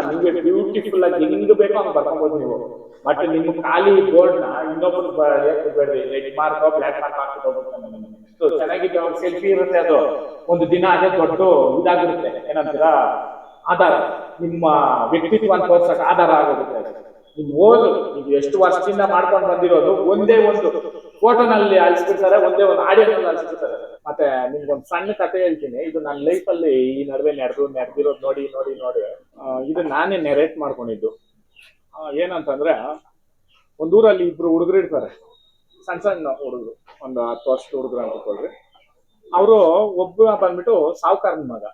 ನಿಮ್ಗೆ ಬ್ಯೂಟಿಫುಲ್ ಆಗಿ ಹೆಂಗ್ ಬೇಕೋ ಹಂಗ್ ಬರ್ಕೊಬೋದು ನೀವು. ಬಟ್ ನಿಮ್ ಖಾಲಿ ಬೋರ್ಡ್ನ ಇನ್ನೊಬ್ರು ಬೇಡ್ರಿ ರೆಡ್ ಮಾರ್ಕ್ ಬ್ಲಾಕ್ ಮಾರ್ಕ್ ಹಾಕ್ಬಿಟ್ಟು ಹೋಗ್ಬಿಡ್ತಾನೆ ನಿಮ್ಗೆ. So, ಚೆನ್ನಾಗಿದೆ ಸೆಲ್ಫಿ ಇರುತ್ತೆ ಅದು. ಒಂದು ದಿನ ಅದೇ ದೊಡ್ಡ ಇದಾಗಿರುತ್ತೆ. ಏನಂತೀರಾ? ಆಧಾರ. ನಿಮ್ಮ ವ್ಯಕ್ತಿತ್ವ ಅಂತ ತೋರ್ಸಕ್ ಆಧಾರ ಆಗೋಗುತ್ತೆ. ನಿಮ್ ಓದು. ನೀವು ಎಷ್ಟು ವರ್ಷದಿಂದ ಮಾಡ್ಕೊಂಡು ಬಂದಿರೋದು? ಒಂದೇ ಒಂದು ಫೋಟೋನಲ್ಲಿ ಅಳಿಸ್ಬಿಡ್ತಾರೆ, ಒಂದೇ ಒಂದು ಆಡಿಯೋನಲ್ಲಿ ಅಳಿಸ್ಬಿಡ್ತಾರೆ. ಮತ್ತೆ ನಿಮ್ಗೊಂದು ಸಣ್ಣ ಕತೆ ಹೇಳ್ತೀನಿ. ಇದು ನನ್ನ ಲೈಫಲ್ಲಿ ಈ ನಡುವೆ ನಡೆದು, ನಡೆದಿರೋದು ನೋಡಿ ನೋಡಿ ನೋಡಿ ಇದು ನಾನೇ ನೆರೇಟ್ ಮಾಡ್ಕೊಂಡಿದ್ದು. ಏನಂತಂದ್ರೆ ಒಂದೂರಲ್ಲಿ ಇಬ್ರು ಹುಡುಗರು ಇರ್ತಾರೆ. ಸಣ್ಣ ಸಣ್ಣ ಹುಡುಗರು, ಒಂದು ಹತ್ತು ವರ್ಷದ ಹುಡುಗರು ಅಂದ್ಕೊಳ್ರಿ. ಅವರು ಒಬ್ಬ ಬಂದ್ಬಿಟ್ಟು ಸಾವುಕಾರನ ಮಗ.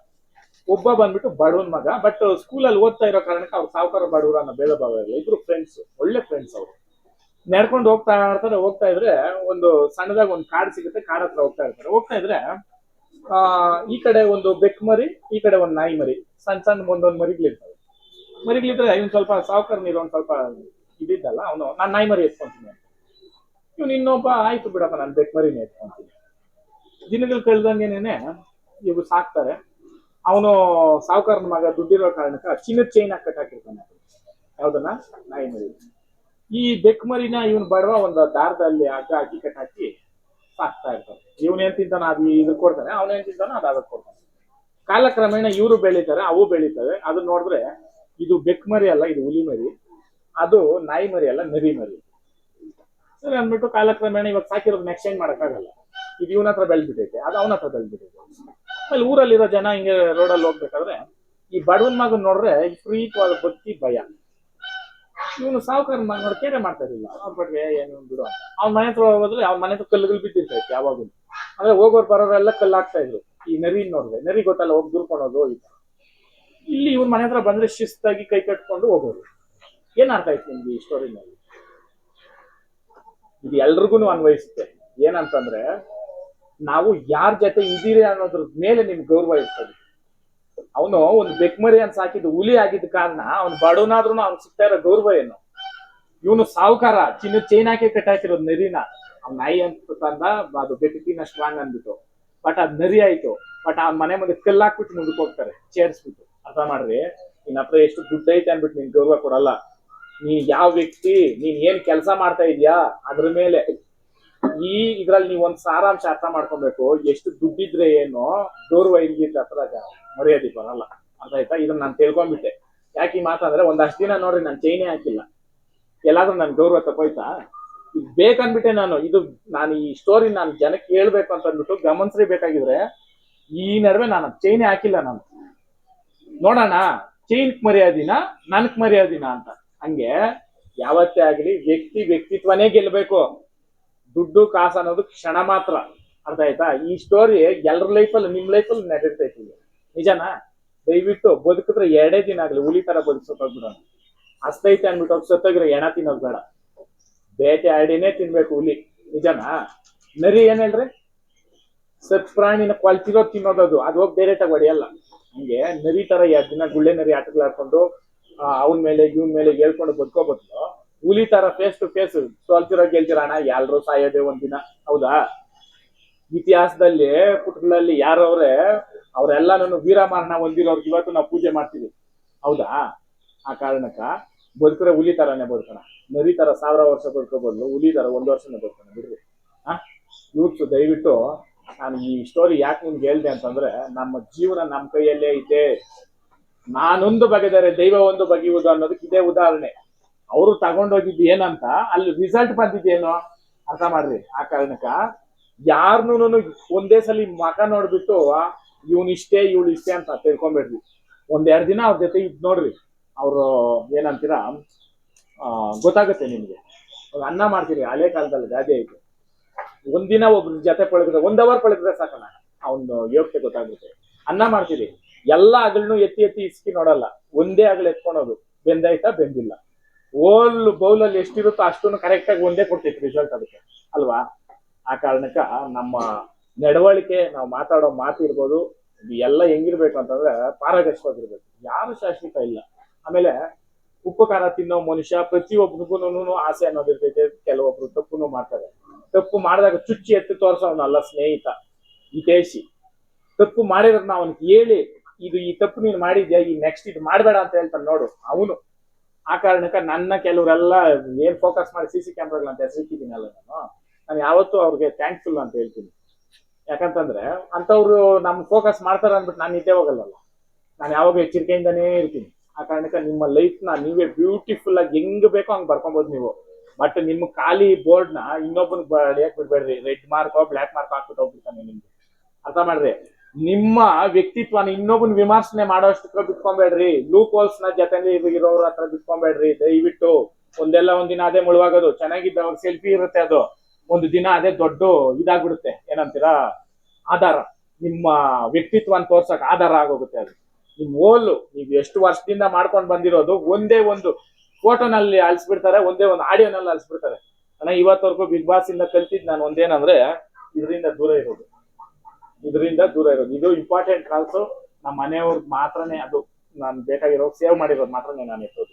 ಒಬ್ಬ ಬಂದ್ಬಿಟ್ಟು ಬಡವನ್ ಮಗ. ಬಟ್ ಸ್ಕೂಲಲ್ಲಿ ಓದ್ತಾ ಇರೋ ಕಾರಣಕ್ಕೆ ಅವ್ರು ಸಾವುಕಾರ, ಬಡವರು ಅನ್ನೋ ಭೇದ ಭಾವ ಇಲ್ಲ ಇಬ್ರು ಫ್ರೆಂಡ್ಸ್ ಒಳ್ಳೆ ಫ್ರೆಂಡ್ಸ್ ಅವರು. ನಡ್ಕೊಂಡು ಹೋಗ್ತಾ ಇರ್ತಾರೆ, ಹೋಗ್ತಾ ಇದ್ರೆ ಒಂದು ಸಣ್ಣದಾಗ ಒಂದು ಕಾಡು ಸಿಗುತ್ತೆ, ಕಾಡ್ ಹತ್ರ ಹೋಗ್ತಾ ಇರ್ತಾರೆ. ಹೋಗ್ತಾ ಇದ್ರೆ, ಆ, ಈ ಕಡೆ ಒಂದು ಬೆಕ್ ಮರಿ, ಈ ಕಡೆ ಒಂದು ನಾಯಿ ಮರಿ ಸಣ್ಣ ಸಣ್ಣ ಒಂದೊಂದು ಮರಿಗಳಿರ್ತವೆ. ಮರಿಗಳಿದ್ರೆ ಇವ್ನು ಸ್ವಲ್ಪ ಸಾವುಕಾರ ನೀರು ಒಂದು ಸ್ವಲ್ಪ ಇದಿದ್ದಲ್ಲ, ಅವನು, ನಾನು ನಾಯಿ ಮರಿ ಎತ್ಕೊಂತೀನಿ ಇನ್ನೊಬ್ಬ, ಆಯ್ತು ಬಿಡಪ್ಪ, ನಾನು ಬೆಕ್ ಮರಿನೇ ಎತ್ಕೊಂತೀನಿ. ದಿನಗಳು ಕಳೆದಂಗೆನೇನೆ ಇವ್ರು ಸಾಕ್ತಾರೆ. ಅವನು ಸಾವುಕಾರನ ಮಗ ದುಡ್ಡಿರೋ ಕಾರಣಕ್ಕೆ ಚಿನ್ನದ ಚೈನ್ ಹಾಕಿ ಯಾವ್ದನ್ನ? ನಾಯಿ ಮರಿ. ಈ ಬೆಕ್ಮರಿನ ಇವನ್ ಬಡವ ಒಂದು ದಾರದಲ್ಲಿ ಹಗ್ಗ ಹಾಕಿ ಕಟ್ಟಾಕಿ ಸಾಕ್ತಾ ಇರ್ತಾನೆ. ಇವನ್ ಏನ್ ತಿಂತಾನ ಅದು ಇದಕ್ಕೆ ಕೊಡ್ತಾನೆ, ಅವನ್ ಏನ್ ತಿಂತಾನೋ ಅದು ಅದಕ್ಕೆ ಕೊಡ್ತಾನೆ. ಕಾಲಕ್ರಮೇಣ ಇವರು ಬೆಳೀತಾರೆ, ಅವು ಬೆಳೀತವೆ. ಅದನ್ನ ನೋಡಿದ್ರೆ ಇದು ಬೆಕ್ಮರಿ ಅಲ್ಲ, ಇದು ಹುಲಿ ಮರಿ ಅದು ನಾಯಿ ಮರಿ ಅಲ್ಲ ನರಿ ಮರಿ ಸರಿ ಅಂದ್ಬಿಟ್ಟು ಕಾಲಕ್ರಮೇಣ ಇವಾಗ ಸಾಕಿರೋದು ಎಕ್ಸ್ಚೇಂಜ್ ಮಾಡಕ್ಕಾಗಲ್ಲ. ಇದು ಇವನ ಹತ್ರ ಬೆಳೆದ್ಬಿಟ್ಟೈತೆ, ಅದು ಅವನ ಹತ್ರ ಬೆಳೆದ್ಬಿಟ್ಟೈತೆ. ಆಮೇಲೆ ಊರಲ್ಲಿರೋ ಜನ ಹಿಂಗೆ ರೋಡಲ್ಲಿ ಹೋಗ್ಬೇಕಾದ್ರೆ ಈ ಬಡವನ್ ಮಗನ್ ನೋಡ್ರೆ ವಿಪರೀತವಾದ ಭಕ್ತಿ ಭಯ. ಇವನು ಸಾವುಕಾರ ಮಗ ನೋಡಿ ಕೇರೆ ಮಾಡ್ತಾ ಇರಲಿಲ್ಲ. ಅವ್ರ ಏನು ಬಿಡು ಅವ್ನ ಮನೆ ಹತ್ರ ಹೋದ್ರೆ ಅವ್ನ ಮನೆ ಹತ್ರ ಕಲ್ಲುಗಳು ಬಿದ್ದಿರ್ತೈತೆ ಯಾವಾಗಲೂ. ಅಂದ್ರೆ ಹೋಗೋರು ಬರೋರೆಲ್ಲ ಕಲ್ಲು ಹಾಕ್ತಾ ಇದ್ರು. ಈ ನರಿ ನೋಡಿದ್ರೆ ನರಿ ಗೊತ್ತಲ್ಲ, ಹೋಗಿ ದುರ್ಕೊಂಡೋದು ಈ ಇಲ್ಲಿ ಇವ್ರ ಮನೆ ಹತ್ರ ಬಂದ್ರೆ ಶಿಸ್ತಾಗಿ ಕೈ ಕಟ್ಕೊಂಡು ಹೋಗೋರು. ಏನ್ ಅರ್ಥ ಆಯ್ತು ನಿಮ್ಗೆ ಈ ಸ್ಟೋರಿನಲ್ಲಿ ಇದು ಎಲ್ರಿಗೂ ಅನ್ವಯಿಸುತ್ತೆ. ಏನಂತಂದ್ರೆ, ನಾವು ಯಾರ ಜೊತೆ ಇದ್ದೀರಿ ಅನ್ನೋದ್ರ ಮೇಲೆ ನಿಮ್ಗೆ ಗೌರವ ಇರ್ತದೆ. ಅವನು ಒಂದು ಬೆಕ್ಮರಿ ಅಂತ ಸಾಕಿದ್ದು ಹುಲಿ ಆಗಿದ್ದ ಕಾರಣ ಅವ್ನು ಬಡವನಾದ್ರೂ ಅವ್ನು ಸಿಗ್ತಾ ಇರೋ ಗೌರವ ಏನು? ಇವನು ಸಾಹುಕಾರ, ಚಿನ್ನ ಚೈನ್ ಹಾಕಿ ಕಟ್ಟಾಕಿರೋದು ನರಿನ. ಅವ್ನ ನಾಯಿ ಅಂತ ತಂದ, ಅದು ಬೆಟ್ಟಿನ ಸ್ಟ್ರಾಂಗ್ ಅಂದ್ಬಿಟ್ಟು. ಬಟ್ ಅದ್ ನರಿ ಆಯ್ತು. ಬಟ್ ಆ ಮನೆ ಮುಂದೆ ಕಲ್ಲಾಕ್ಬಿಟ್ಟು ಮುಂದಕ್ಕೆ ಹೋಗ್ತಾರೆ ಚೇರ್ಸ್ಬಿಟ್ಟು ಅರ್ಥ ಮಾಡ್ರಿ? ನಿನ್ನ ಹತ್ರ ಎಷ್ಟು ದುಡ್ಡು ಐತೆ ಅಂದ್ಬಿಟ್ಟು ನಿನ್ ಗೌರವ ಕೊಡಲ್ಲ. ನೀನ್ ಯಾವ ವ್ಯಕ್ತಿ, ನೀನ್ ಏನ್ ಕೆಲಸ ಮಾಡ್ತಾ ಇದೀಯಾ? ಅದ್ರ ಮೇಲೆ ಈ ಇದ್ರಲ್ಲಿ ನೀವು ಒಂದ್ ಸಾರಾಂಶ ಅರ್ಥ ಮಾಡ್ಕೊಬೇಕು. ಎಷ್ಟು ದುಡ್ಡಿದ್ರೆ ಏನು? ಗೌರವ ಇಲ್ಗಿದ್ರೆ ಹತ್ರ ಮರ್ಯಾದೆ ಬರಲ್ಲ. ಅರ್ಥ ಆಯ್ತಾ? ಇದನ್ನ ನಾನು ತಿಳ್ಕೊಂಡ್ಬಿಟ್ಟೆ. ಯಾಕೆ ಈ ಮಾತಂದ್ರೆ ಒಂದಷ್ಟು ದಿನ ನೋಡ್ರಿ, ನಾನು ಚೈನೇ ಹಾಕಿಲ್ಲ. ಎಲ್ಲಾದ್ರೂ ನನ್ ಗೌರವ ತಗೋಯ್ತಾ? ಇದು ಬೇಕನ್ಬಿಟ್ಟೆ ನಾನು. ಇದು ನಾನು ಈ ಸ್ಟೋರಿ ನಾನು ಜನಕ್ಕೆ ಹೇಳ್ಬೇಕು ಅಂತ ಅಂದ್ಬಿಟ್ಟು ಗಮನಿಸ್ಬೇಕಾಗಿದ್ರೆ ಈ ನಡುವೆ ನಾನು ಚೈನೇ ಹಾಕಿಲ್ಲ ನಾನು. ನೋಡೋಣ ಚೈನ್ಕ್ ಮರ್ಯಾದಿನ, ನನ್ಕ್ ಮರ್ಯಾದಿನ ಅಂತ. ಹಂಗೆ ಯಾವತ್ತೇ ಆಗಲಿ ವ್ಯಕ್ತಿ ವ್ಯಕ್ತಿತ್ವನೇ ಗೆಲ್ಬೇಕು. ದುಡ್ಡು ಕಾಸು ಅನ್ನೋದು ಕ್ಷಣ ಮಾತ್ರ. ಅರ್ಥ ಆಯ್ತಾ? ಈ ಸ್ಟೋರಿ ಎಲ್ಲರ ಲೈಫಲ್ಲಿ ನಿಮ್ ಲೈಫಲ್ಲಿ ನಡೆರ್ತೈತಿ ನಿಜಾನ? ದಯವಿಟ್ಟು ಬದುಕಿದ್ರೆ ಎರಡೇ ದಿನ ಆಗ್ಲಿ, ಹುಲಿ ತರ ಬದುಕ್ಸೋಗ್ಬಿಡೋಣ ಅಸ್ತೈತೆ ಅನ್ಬಿಟ್ಟು ಹೋಗಿ ಸತ್ತೋಗಿರೋ ಎಣ ತಿನ್ನೋದು ಬೇಡ. ಬೇಟೆ ಆಡಿನೇ ತಿನ್ಬೇಕು ಹುಲಿ. ನಿಜನಾ? ನರಿ ಏನ್ ಹೇಳ್ರಿ? ಸತ್ ಪ್ರಾಣಿನ ಕೊಲ್ತಿರೋ ತಿನ್ನೋದದು. ಅದು ಹೋಗಿ ಡೈರೆಕ್ಟ್ ಆಗಿ ಹೊಡೆಯಲ್ಲ. ಹಂಗೆ ನರಿ ತರ ಎರಡು ದಿನ ಗುಳ್ಳೆ ನರಿ ಆಟಗಳಾಡ್ಕೊಂಡು ಅವನ ಮೇಲೆ, ಇವನ್ ಮೇಲೆ ಹೇಳ್ಕೊಂಡು ಬದುಕೋ ಹುಲಿ ತರ ಫೇಸ್ ಟು ಫೇಸ್ ಸೋಲ್ತಿರೋ ಗೆಲ್ತಿರೋ ಅಣ್ಣ ಎಲ್ಲರೂ ಸಾಯೋದೇ ಒಂದಿನ. ಹೌದಾ? ಇತಿಹಾಸದಲ್ಲಿ ಪುಟಗಳಲ್ಲಿ ಯಾರು ಅವರೆಲ್ಲ ನಾನು ವೀರಮರಣ ಹೊಂದಿರೋರ್ಗೆ ಇವತ್ತು ನಾವು ಪೂಜೆ ಮಾಡ್ತೀವಿ. ಹೌದಾ? ಆ ಕಾರಣಕ್ಕ ಬದುಕರೆ ಹುಲಿ ತರಾನೇ ಬದುಕೋಣ. ನರಿ ತರ ಸಾವಿರ ವರ್ಷ ಬದುಕೋ ಬದಲು ಹುಲಿ ತರ ಒಂದ್ ವರ್ಷನೇ ಬದುಕೋಣ, ಬಿಡ್ರಿ. ಆ? ಯೂತ್ಸ್ ದಯವಿಟ್ಟು ನಾನು ಈ ಸ್ಟೋರಿ ಯಾಕೆ ನಿಮ್ಗೆ ಹೇಳ್ದೆ ಅಂತಂದ್ರೆ, ನಮ್ಮ ಜೀವನ ನಮ್ಮ ಕೈಯಲ್ಲೇ ಐತೆ ನಾನೊಂದು ಬಗೆದರೆ ದೈವ ಒಂದು ಬಗೆಯುವುದು ಅನ್ನೋದಕ್ಕೆ ಇದೇ ಉದಾಹರಣೆ. ಅವರು ತಗೊಂಡೋಗಿದ್ದು ಏನಂತ, ಅಲ್ಲಿ ರಿಸಲ್ಟ್ ಬಂದಿದ್ದೇನು ಅರ್ಥ ಮಾಡ್ರಿ, ಆ ಕಾರಣಕ್ಕ. ಯಾರನ್ನೂ ಒಂದೇ ಸಲ ಮಕ ನೋಡ್ಬಿಟ್ಟು ಇವನ್ ಇಷ್ಟೇ, ಇವಳು ಇಷ್ಟೇ ಅಂತ ತಿಳ್ಕೊಂಬೇಡ್ರಿ ಒಂದೆರಡು ದಿನ ಅವ್ರ ಜೊತೆ ಇದ್ ನೋಡ್ರಿ. ಅವರು ಏನಂತೀರಾ ಗೊತ್ತಾಗುತ್ತೆ ನಿಮ್ಗೆ. ಅನ್ನ ಮಾಡ್ತೀರಿ, ಹಳೆ ಕಾಲದಲ್ಲಿ ಗಾದೆ ಐತೆ ಒಂದಿನ ಒಬ್ರ ಜೊತೆ ಪಳಗಿದ್ರೆ, ಒಂದ್ ಅವರ್ ಪಳಗಿದ್ರೆ ಸಾಕಣ ಅವನು ಯೋಗ್ಯತೆ ಗೊತ್ತಾಗುತ್ತೆ. ಅನ್ನ ಮಾಡ್ತೀರಿ. ಎಲ್ಲಾ ಅಗಳನ್ನು ಎತ್ತಿ ಎತ್ತಿ ಇಸ್ಕಿ ನೋಡಲ್ಲ. ಒಂದೇ ಅಗಳು ಎತ್ಕೊಳೋದು ಬೆಂದಾಯ್ತಾ, ಬೆಂದಿಲ್ಲ. ಓಲ್ ಅಲ್ಲಿ ಎಷ್ಟಿರುತ್ತೋ ಅಷ್ಟನ್ನು ಕರೆಕ್ಟ್ ಆಗಿ ಒಂದೇ ಕೊಡ್ತೈತಿ ರಿಸಲ್ಟ್ ಅದಕ್ಕೆ. ಅಲ್ವಾ? ಆ ಕಾರಣಕ್ಕ ನಮ್ಮ ನಡವಳಿಕೆ, ನಾವು ಮಾತಾಡೋ ಮಾತು ಇರ್ಬೋದು ಎಲ್ಲ ಹೆಂಗಿರ್ಬೇಕು ಅಂತಂದ್ರೆ ಪಾರದರ್ಶಕವಾಗಿರ್ಬೇಕು. ಯಾರು ಶಾಶ್ವತ ಇಲ್ಲ. ಆಮೇಲೆ ಉಪ್ಪು, ಖಾರ ತಿನ್ನೋ ಮನುಷ್ಯ ಪ್ರತಿಯೊಬ್ಬನಿಗೂ ಆಸೆ ಅನ್ನೋದಿರ್ತೈತೆ. ಕೆಲವೊಬ್ರು ತಪ್ಪುನು ಮಾಡ್ತಾರೆ. ತಪ್ಪು ಮಾಡಿದಾಗ ಚುಚ್ಚಿ ಎತ್ತಿ ತೋರಿಸೋನಲ್ಲ ಸ್ನೇಹಿತ ಹಿತೇಶಿ ತಪ್ಪು ಮಾಡಿರೋದನ್ನ ಅವನಿಗೆ ಹೇಳಿ, ಇದು ಈ ತಪ್ಪು ನೀನು ಮಾಡಿದ್ಯಾ? ಈ ನೆಕ್ಸ್ಟ್ ಇದು ಮಾಡಬೇಡ ಅಂತ ಹೇಳ್ತಾನೆ ನೋಡು. ಅವನು. ಆ ಕಾರಣಕ್ಕೆ ನನ್ನ ಕೆಲವರೆಲ್ಲ ಏನ್ ಫೋಕಸ್ ಮಾಡಿ ಸಿ ಸಿ ಕ್ಯಾಮ್ರಾಗಳಂತ ಹೆಸರಿಟ್ಟಿದ್ದೀನಲ್ಲ ನಾನು. ನಾನು ಯಾವತ್ತೂ ಅವ್ರಿಗೆ ಥ್ಯಾಂಕ್ಫುಲ್ ಅಂತ ಹೇಳ್ತೀನಿ. ಯಾಕಂತಂದ್ರೆ ಅಂತವ್ರು ನಮ್ ಫೋಕಸ್ ಮಾಡ್ತಾರೆ ಅಂದ್ಬಿಟ್ಟು ನಾನು ನಿದ್ದೆ ಹೋಗಲ್ಲಲ್ಲ. ನಾನು ಯಾವಾಗ ಎಚ್ಚರಿಕೆಯಿಂದನೇ ಇರ್ತೀನಿ. ಆ ಕಾರಣಕ್ಕೆ ನಿಮ್ಮ ಲೈಫ್ನ ನೀವೇ ಬ್ಯೂಟಿಫುಲ್ ಆಗಿ ಹೆಂಗ್ ಬೇಕೋ ಹಂಗ್ ಬರ್ಕೊಬೋದು ನೀವು. ಬಟ್ ನಿಮ್ಮ ಖಾಲಿ ಬೋರ್ಡ್ನ ಇನ್ನೊಬ್ಬನ ಬಳಿಯಕ್ ಬಿಡ್ಬೇಡ್ರಿ. ರೆಡ್ ಮಾರ್ಕ್ ಬ್ಲ್ಯಾಕ್ ಮಾರ್ಕ್ ಹಾಕ್ಬಿಟ್ಟು ಹೋಗ್ಬಿಡ್ತಾನೆ ನಿಮ್ಗೆ. ಅರ್ಥ ಮಾಡ್ರಿ? ನಿಮ್ಮ ವ್ಯಕ್ತಿತ್ವನ ಇನ್ನೊಬ್ಬನ ವಿಮರ್ಶನೆ ಮಾಡೋಷ್ಟು ಬಿಟ್ಕೊಂಬೇಡ್ರಿ. ಲೂ ಹೋಲ್ಸ್ನ ಜೊತೆ ಇರೋರ ಹತ್ರ ಬಿಟ್ಕೊಂಬೇಡ್ರಿ. ದಯವಿಟ್ಟು ಒಂದೆಲ್ಲ ಒಂದಿನ ಅದೇ ಮುಳುವಾಗೋದು. ಚೆನ್ನಾಗಿದ್ದವಾಗ ಸೆಲ್ಫಿ ಇರುತ್ತೆ ಅದು. ಒಂದು ದಿನ ಅದೇ ದೊಡ್ಡ ಇದಾಗ್ಬಿಡುತ್ತೆ. ಏನಂತೀರಾ? ಆಧಾರ. ನಿಮ್ಮ ವ್ಯಕ್ತಿತ್ವನ ತೋರ್ಸಕ್ ಆಧಾರ ಆಗೋಗುತ್ತೆ ಅದು. ನಿಮ್ ಓಲು, ನೀವು ಎಷ್ಟು ವರ್ಷದಿಂದ ಮಾಡ್ಕೊಂಡು ಬಂದಿರೋದು ಒಂದೇ ಒಂದು ಫೋಟೋನಲ್ಲಿ ಅಳಿಸ್ಬಿಡ್ತಾರೆ ಒಂದೇ ಒಂದು ಆಡಿಯೋನಲ್ಲಿ ಅಳಿಸ್ಬಿಡ್ತಾರೆ ಅಣ್ಣ, ಇವತ್ತವರೆಗೂ ಬಿಗ್ ಬಾಸ್ ಇಂದ ಕಲ್ತಿದ್ ನಾನು ಒಂದೇನಂದ್ರೆ, ಇದರಿಂದ ದೂರ ಇರೋದು. ಇದರಿಂದ ದೂರ ಇರೋದು. ಇದು ಇಂಪಾರ್ಟೆಂಟ್ ಕಾಲ್ಸು ನಮ್ಮ ಮನೆಯವ್ರಿಗೆ ಮಾತ್ರನೇ ಅದು ನಾನು ಬೇಕಾಗಿರೋ ಸೇವ್ ಮಾಡಿರೋದು ಮಾತ್ರನೇ ನಾನು ಎತ್ತೋದು.